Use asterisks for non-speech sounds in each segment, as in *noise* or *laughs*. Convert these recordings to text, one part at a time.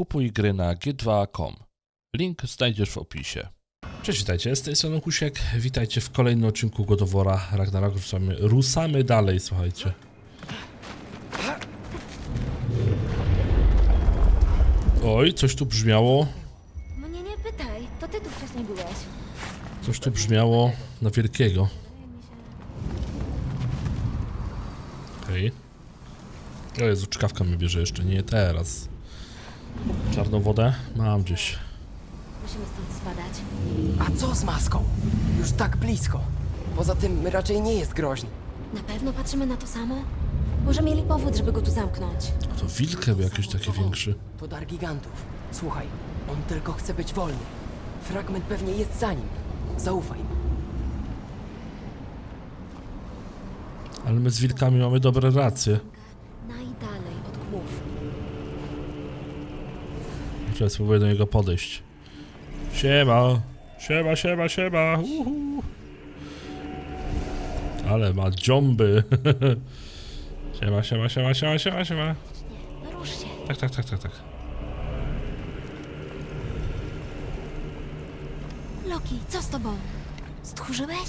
Kupuj gry na g2.com. Link znajdziesz w opisie. Cześć, witajcie, z tej strony Husiek. Witajcie w kolejnym odcinku God of War'a Ragnarok. Ruszamy, rusamy dalej, słuchajcie. Oj, coś tu brzmiało. Mnie nie pytaj, to ty tu wcześniej byłeś. Coś tu brzmiało na wielkiego. Okej. O Jezu, czkawka mnie bierze jeszcze, nie teraz. Czarną wodę? Mam gdzieś. Musimy stąd spadać. A co z maską? Już tak blisko. Poza tym raczej nie jest groźny. Na pewno patrzymy na to samo? Może mieli powód, żeby go tu zamknąć. To wilk by jakiś taki większy. To dar gigantów. Słuchaj, on tylko chce być wolny. Fragment pewnie jest za nim. Zaufaj mu. Ale my z wilkami mamy dobre racje. Muszę spróbuję do niego podejść. Siema! Siema, siema, siema! Uhu. Ale ma dziąby! *laughs* siema, siema, siema, siema, siema, siema! No rusz się. Tak, tak, tak, tak, tak. Loki, co z tobą? Stchórzyłeś?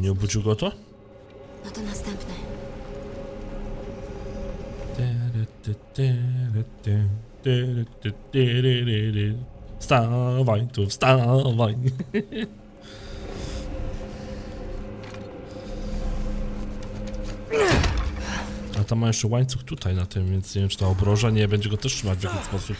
Nie obudził go to? No to następny. Wstawaj tu, wstawaj. A tam ma jeszcze łańcuch tutaj na tym, więc nie wiem, czy ta obroża nie będzie go też trzymać w jakiś sposób.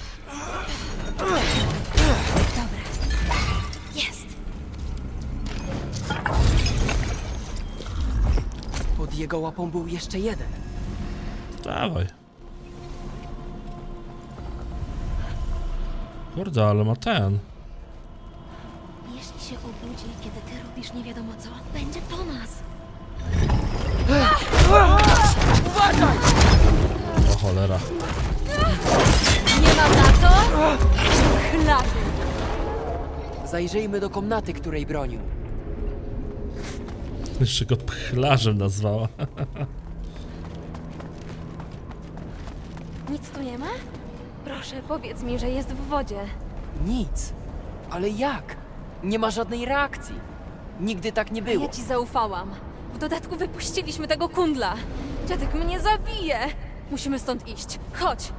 Jego łapą był jeszcze jeden. Dawaj. Kurde, ale ma ten. Jeśli się obudzi, kiedy ty robisz nie wiadomo co, będzie po nas. O cholera. Nie ma za co? Chlapy! Zajrzyjmy do komnaty, której bronił. Jeszcze go pchlarzem nazwała. Nic tu nie ma? Proszę, powiedz mi, że jest w wodzie. Nic. Ale jak? Nie ma żadnej reakcji. Nigdy tak nie było. Ja ci zaufałam. W dodatku wypuściliśmy tego kundla. Dziadek mnie zabije! Musimy stąd iść. Chodź!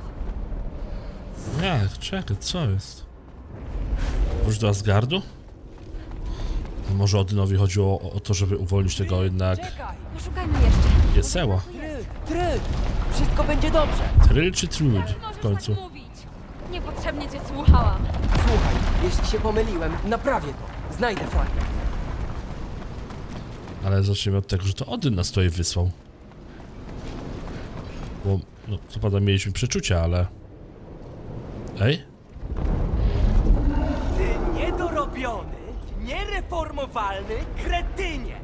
Jak? Czekaj, co jest? Wróć do Asgardu? Może Odynowi chodziło o, o to, żeby uwolnić tego jednak! Poszukajmy jeszcze. Pieseła. Tryl, tryl! Wszystko będzie dobrze. Tryl czy Trud w końcu? tak mówić. Niepotrzebnie cię słuchałam. Słuchaj, jeśli się pomyliłem, naprawię to. Znajdę fragment. Ale zacznijmy od tego, że to Odyn nas tutaj wysłał. Bo, no, co prawda mieliśmy przeczucia, ale... Ej? Ty niedorobiony, niereformowalny kretynie!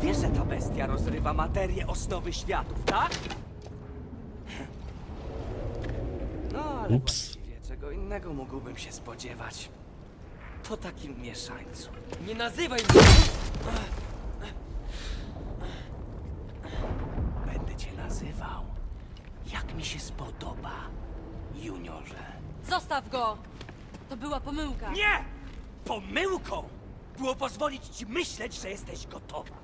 Wiesz, że ta bestia rozrywa materię osnowy światów, tak? No, ale Ups. właściwie czego innego mógłbym się spodziewać. Po takim mieszańcu. Nie nazywaj mnie! Będę cię nazywał, jak mi się spodoba, juniorze. Zostaw go! To była pomyłka. Nie! Pomyłką było pozwolić ci myśleć, że jesteś gotowa.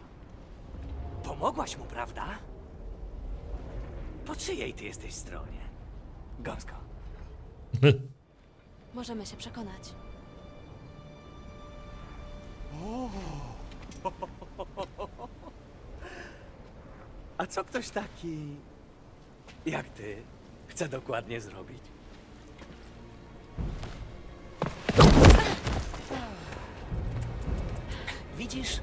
Pomogłaś mu, prawda? Po czyjej ty jesteś stronie? Gąsko. *laughs* Możemy się przekonać. *laughs* A co ktoś taki jak ty chce dokładnie zrobić? Widzisz,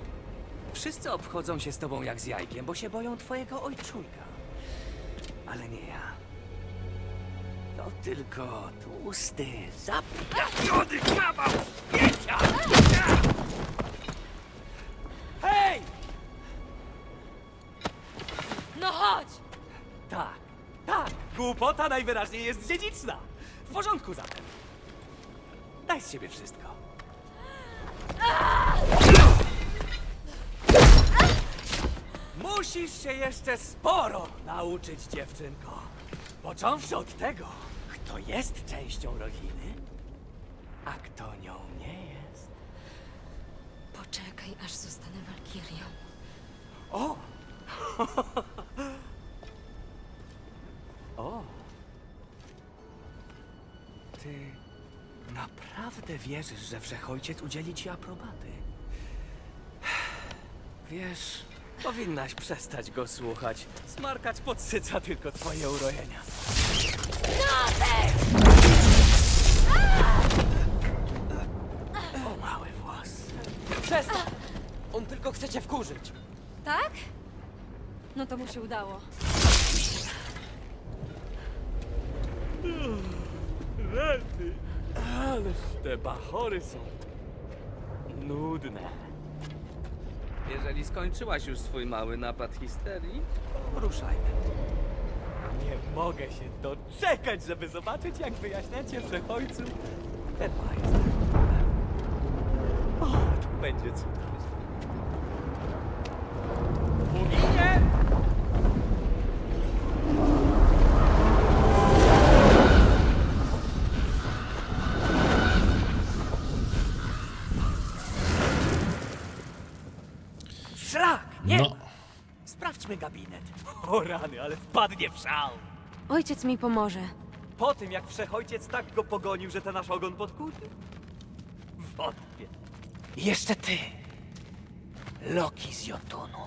wszyscy obchodzą się z tobą jak z jajkiem, bo się boją twojego ojczulka. Ale nie ja. To tylko tłusty, zapieczony kawał śmiecia! Hej! No chodź! Tak, tak, głupota najwyraźniej jest dziedziczna. W porządku zatem. Daj z siebie wszystko. Musisz się jeszcze sporo nauczyć, dziewczynko. Począwszy od tego, kto jest częścią rodziny, a kto nią nie jest. Poczekaj, aż zostanę walkirią. O! *laughs* o! Ty naprawdę wierzysz, że Wszechojciec udzieli ci aprobaty? Wiesz, powinnaś przestać go słuchać. Smarkacz podsyca tylko twoje urojenia. O mały włos. Przestań! On tylko chce cię wkurzyć. Tak? No to mu się udało. Rety, ależ te bachory są nudne. Jeżeli skończyłaś już swój mały napad histerii, Ruszajmy. Nie mogę się doczekać, żeby zobaczyć, jak wyjaśniacie wszechojcu ten majster. O, to będzie cudowne. Sprawdźmy gabinet. *laughs* O rany, ale wpadnie w szał. Ojciec mi pomoże. Po tym, jak wszechojciec tak go pogonił, że ten nasz ogon podkuty? Wątpię. I jeszcze ty, Loki z Jotunu.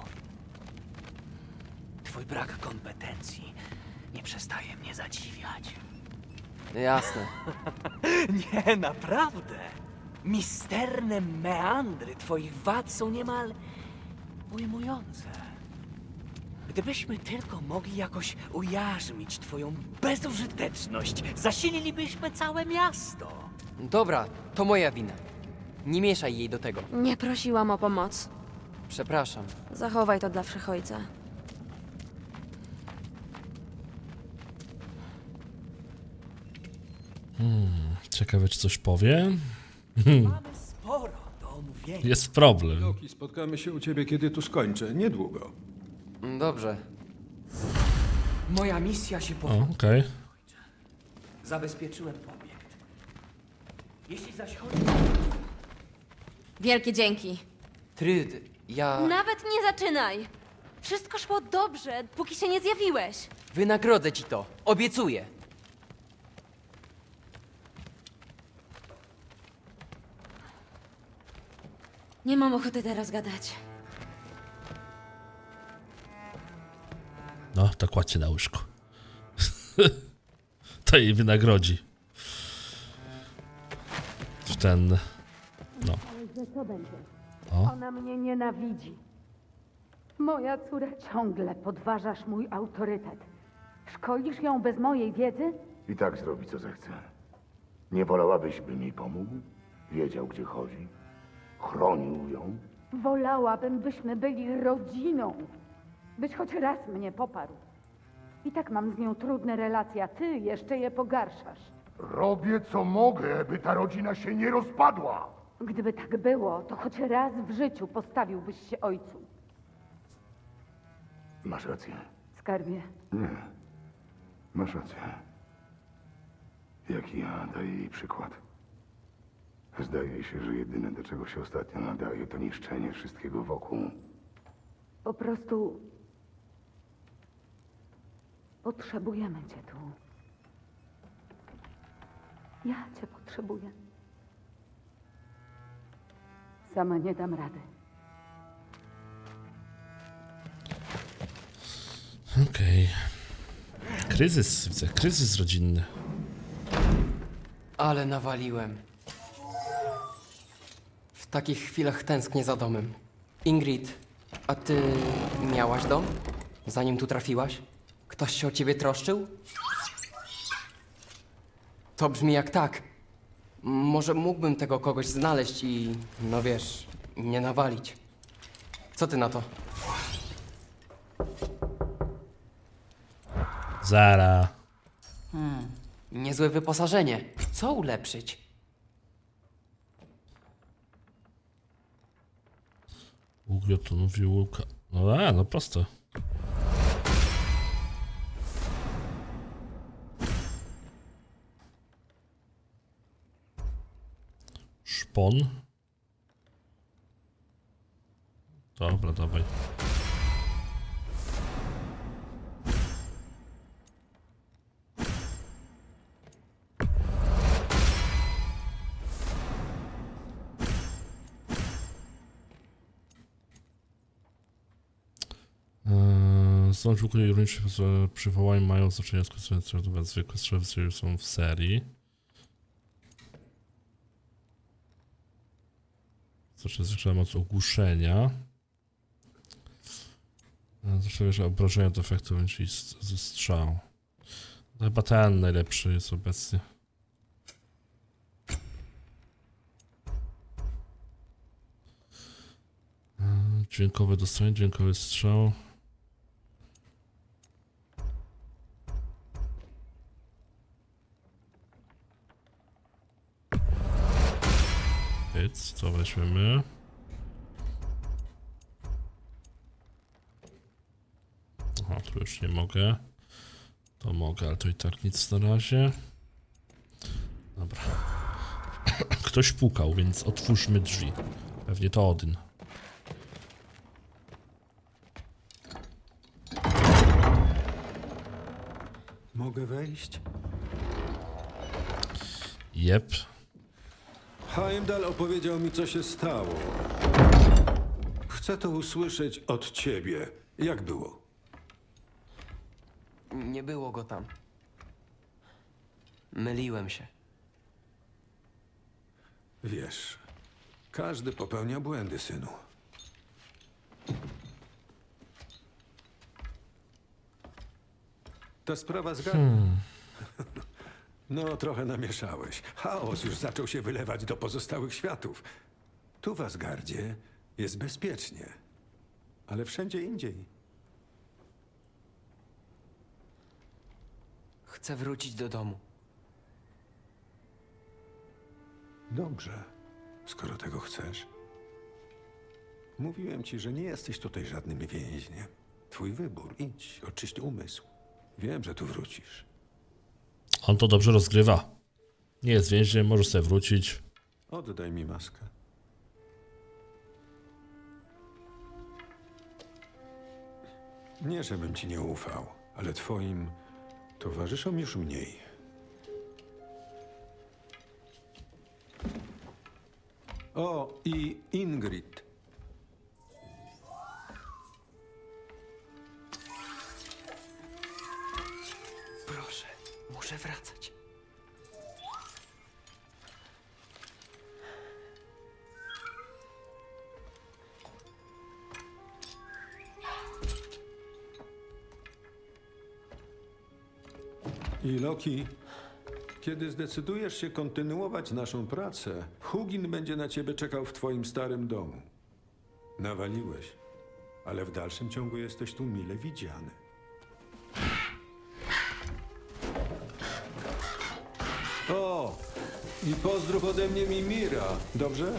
Twój brak kompetencji nie przestaje mnie zadziwiać. Jasne. *laughs* Nie, naprawdę. Misterne meandry twoich wad są niemal ujmujące. Gdybyśmy tylko mogli jakoś ujarzmić twoją bezużyteczność, zasililibyśmy całe miasto. Dobra, to moja wina. Nie mieszaj jej do tego. Nie prosiłam o pomoc. Przepraszam. Zachowaj to dla wszechojca. ciekawe czy coś powie. Mamy sporo do omówienia. Jest problem. Loki, spotkamy się u ciebie, kiedy tu skończę. Niedługo. Dobrze. Moja misja się O, powodzi. okej. Zabezpieczyłem obiekt. Jeśli zaś chodzi Wielkie dzięki. Tryd, ja Nawet nie zaczynaj! Wszystko szło dobrze, póki się nie zjawiłeś. wynagrodzę ci to. Obiecuję. Nie mam ochoty teraz gadać. No, to kładźcie na łóżku. *laughs* to jej wynagrodzi. W ten... No. O, Ona mnie nienawidzi. Moja córa ciągle podważasz mój autorytet. Szkolisz ją bez mojej wiedzy? I tak zrobi, co zechce. Nie wolałabyś, by mi pomógł? Wiedział, gdzie chodzi? Chronił ją? Wolałabym, byśmy byli rodziną. Byś choć raz mnie poparł. I tak mam z nią trudne relacje, a ty jeszcze je pogarszasz. Robię, co mogę, by ta rodzina się nie rozpadła! Gdyby tak było, to choć raz w życiu postawiłbyś się ojcu. Masz rację. Skarbie, Nie. Masz rację. Jak i ja daję jej przykład. Zdaje się, że jedyne, do czego się ostatnio nadaje, to niszczenie wszystkiego wokół. po prostu... Potrzebujemy cię tu. Ja cię potrzebuję. Sama nie dam rady. okej. Kryzys, widzę, kryzys rodzinny. Ale nawaliłem. W takich chwilach tęsknię za domem. Ingrid, a ty miałaś dom? Zanim tu trafiłaś? Ktoś się o ciebie troszczył? To brzmi jak tak. Może mógłbym tego kogoś znaleźć i, no wiesz, nie nawalić. Co ty na to? Zara. Niezłe wyposażenie. Co ulepszyć? Ugiotonowi łuka. No a, no proste. Szpon. Dobra, dawaj. Eee, Zdolność ironiczne przywołań mają znaczenie skończone zwykłe strzelby są w serii. Znaczy zwykle moc ogłuszenia. Eee, Zresztą że obrażenia do efektu czyli ze strzału. To chyba ten najlepszy jest obecnie. Eee, Dźwiękowe dostanie, dźwiękowy strzał. Hyc, co weźmiemy? Aha, tu już nie mogę. To mogę, ale to i tak nic na razie. Dobra. *clears throat* Ktoś pukał, więc otwórzmy drzwi. Pewnie to Odyn. Mogę wejść? Jep. Heimdall opowiedział mi, co się stało. Chcę to usłyszeć od ciebie. Jak było? Nie było go tam. Myliłem się. Wiesz, każdy popełnia błędy, synu. Ta sprawa z Gar... *laughs* No, trochę namieszałeś. Chaos już zaczął się wylewać do pozostałych światów. Tu w Asgardzie jest bezpiecznie, ale wszędzie indziej. Chcę wrócić do domu. Dobrze, skoro tego chcesz. Mówiłem ci, że nie jesteś tutaj żadnym więźniem. Twój wybór. Idź, oczyść umysł. Wiem, że tu wrócisz. On to dobrze rozgrywa. Nie jest więźniem, może sobie wrócić. Oddaj mi maskę. Nie, żebym ci nie ufał, ale twoim towarzyszom już mniej. O, i Ingrid. Loki, kiedy zdecydujesz się kontynuować naszą pracę, Hugin będzie na ciebie czekał w twoim starym domu. Nawaliłeś, ale w dalszym ciągu jesteś tu mile widziany. O! I pozdrów ode mnie Mimira, dobrze?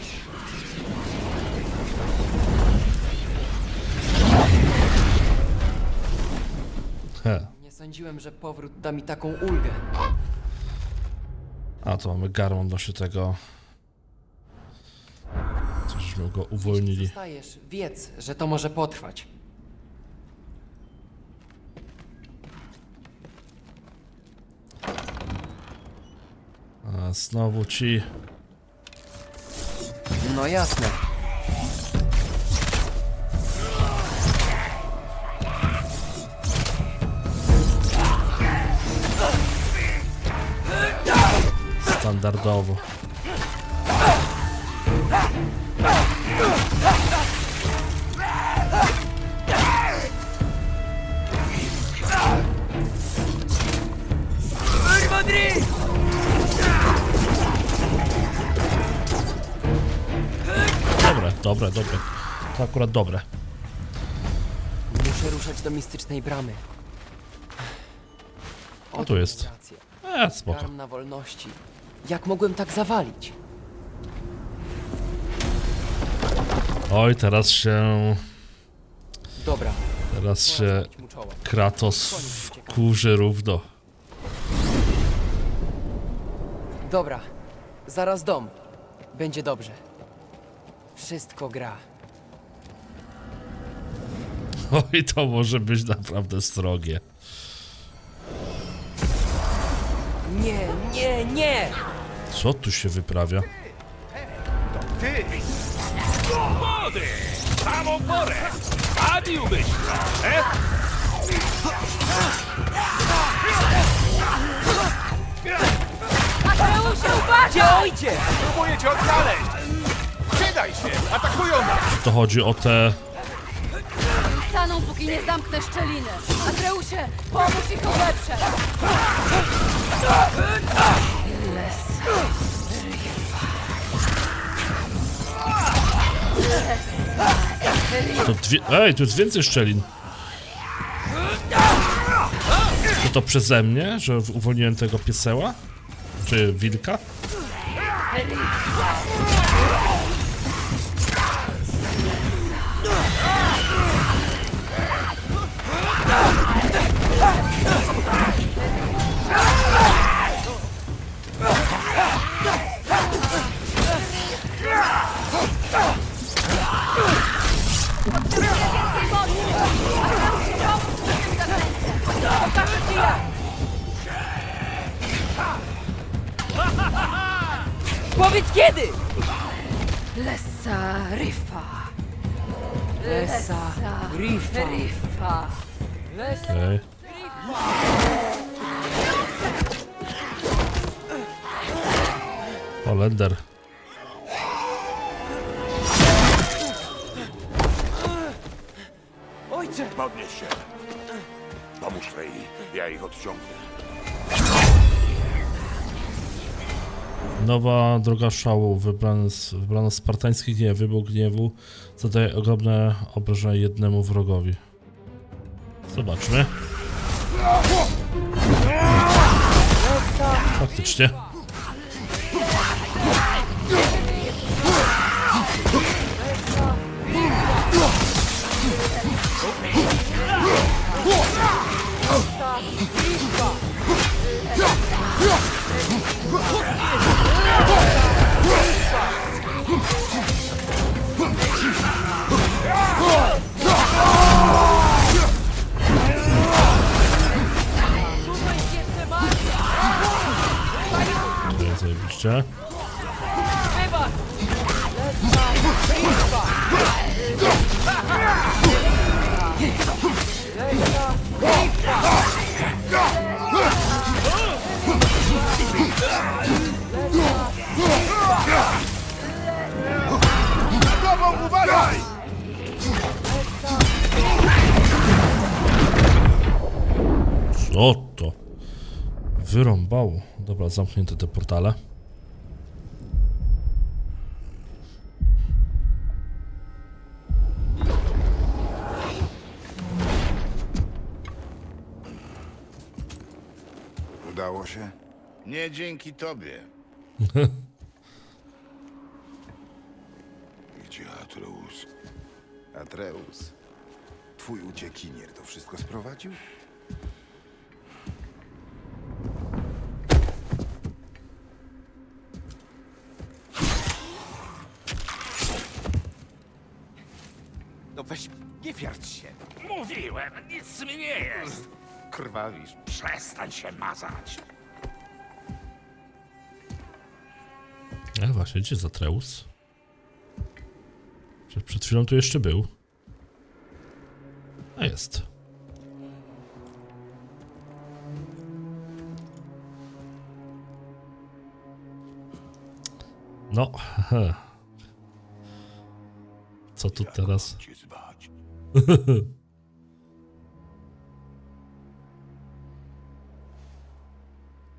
Sądziłem, że powrót da mi taką ulgę. A to mamy garą odnośnie tego. Cośmy go uwolnili. Zostajesz, wiedz, że to może potrwać. A znowu ci. No jasne. Standardowo. Dobre, dobre, dobre. To akurat dobre. Muszę ruszać do mistycznej bramy. O, tu jest. E, spoko. Garm na wolności. Jak mogłem tak zawalić? Oj, teraz się... Dobra, Teraz się mu. Kratos wkurzy równo. Dobra, zaraz dom. Będzie dobrze. Wszystko gra. *laughs* Oj, to może być naprawdę srogie. Nie, nie, nie! Co tu się wyprawia? Młody! Samą porę! Zabiłbyś e? Gdzie ojciec? Próbuję cię odnaleźć! Przydaj się! Atakują nas! To chodzi o te... Staną, póki nie zamknę szczeliny. Atreusie, pomóż ich ulepszę. To dwie... Ej, tu jest więcej szczelin. To to przeze mnie, że uwolniłem tego pieseła? Czy wilka? Powiedz kiedy! Lessa Rifa. Lesa, Rifa. Rifa. Okej. Holender. Ojcze! Podnieś się. Pomóż Frey, ja ich odciągnę. Nowa droga szału, wybrana z, z spartańskich gniew, wybuch gniewu, zadaje ogromne obrażenia jednemu wrogowi. Zobaczmy. Faktycznie. Zajebiście. Tobą Wyrąbało. Dobra, zamknięte te portale. Udało się? Nie dzięki tobie. *laughs* Gdzie Atreus? Atreus? Twój uciekinier to wszystko sprowadził? Nic mi nie jest. Krwawisz, przestań się mazać. Ale właśnie, gdzie jest Atreus? Przed, przed chwilą tu jeszcze był. A jest. No. Co tu teraz? *laughs*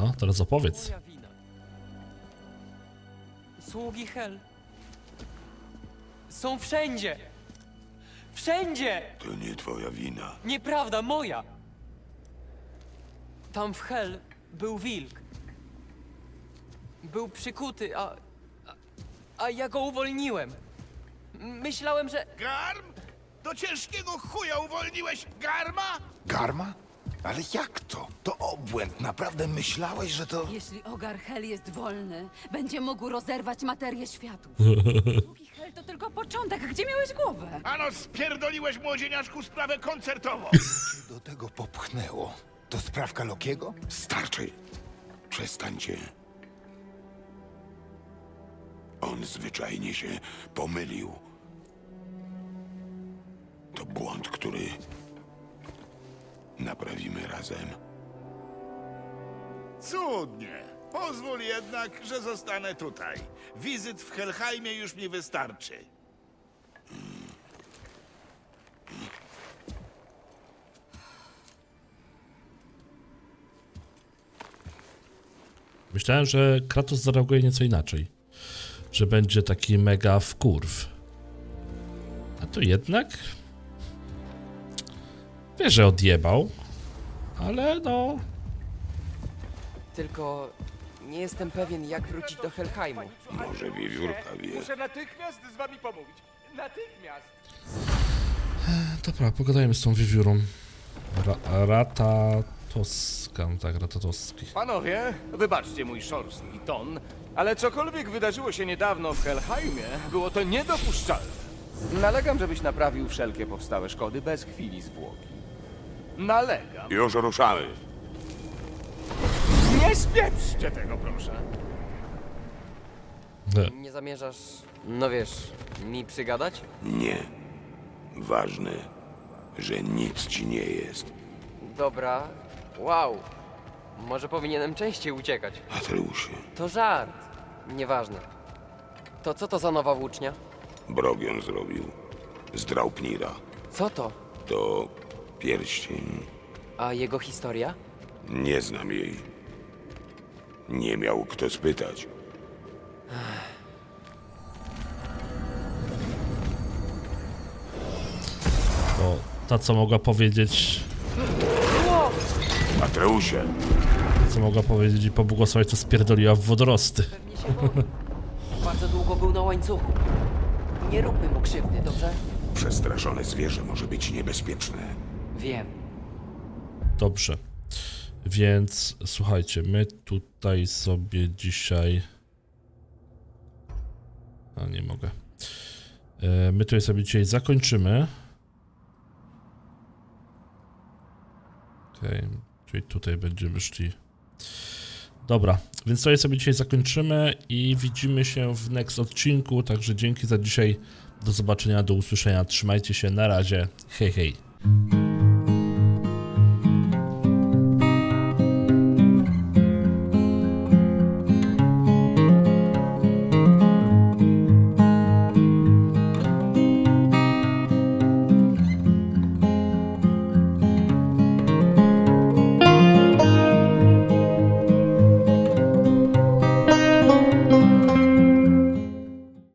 No, teraz opowiedz. Moja wina. Sługi Hel. Są wszędzie! Wszędzie! To nie twoja wina. Nieprawda, moja! Tam w Hel był wilk. Był przykuty, a, a. A ja go uwolniłem. Myślałem, że. Garm? Do ciężkiego chuja uwolniłeś garma? Garma? Ale jak to? To obłęd. Naprawdę myślałeś, że to... Jeśli Ogar Hel jest wolny, będzie mógł rozerwać materię światów. *laughs* Drugi Hel to tylko początek. Gdzie miałeś głowę? Ano, spierdoliłeś młodzieniaszku sprawę koncertową. *laughs* Do tego popchnęło. To sprawka Lokiego? Starczy. Przestańcie. On zwyczajnie się pomylił. To błąd, który naprawimy razem. Cudnie. Pozwól jednak, że zostanę tutaj. Wizyt w Helheimie już mi wystarczy. Myślałem, że Kratos zareaguje nieco inaczej. Że będzie taki mega wkurw. A to jednak... Wie, że odjebał. Ale no... Tylko. Nie jestem pewien, jak wrócić do Helheimu. Może wiewiórka wie. Muszę natychmiast z wami pomówić. Natychmiast! Dobra, pogadajmy z tą wiewiórą. Ra Ratatoska, no tak, Ratatoski. Panowie, wybaczcie mój szorstki ton, ale cokolwiek wydarzyło się niedawno w Helheimie, było to niedopuszczalne. Nalegam, żebyś naprawił wszelkie powstałe szkody bez chwili zwłoki. Nalegam. Już ruszamy. Nie spieprzcie tego, proszę. Nie zamierzasz, no wiesz, mi przygadać? Nie. Ważne, że nic ci nie jest. Dobra. Wow. Może powinienem częściej uciekać. Atreusie, To żart. Nieważne. To co to za nowa włócznia? Brogion zrobił. Z Draupnira. Co to? To pierścień. A jego historia? Nie znam jej. Nie miał kto spytać. To ta, co mogła powiedzieć... Atreusie, Co mogła powiedzieć i pobłogosławić, to spierdoliła w wodorosty. Pewnie się boi. Bardzo długo był na łańcuchu. Nie róbmy mu krzywdy, dobrze? przestraszone zwierzę może być niebezpieczne. Wiem. Dobrze. Więc słuchajcie, my tutaj sobie dzisiaj. A nie mogę. E, My tutaj sobie dzisiaj zakończymy. Okej, czyli tutaj będziemy szli. Dobra, więc tutaj sobie dzisiaj zakończymy i widzimy się w next odcinku. Także dzięki za dzisiaj. Do zobaczenia, do usłyszenia. Trzymajcie się, na razie. Hej, hej.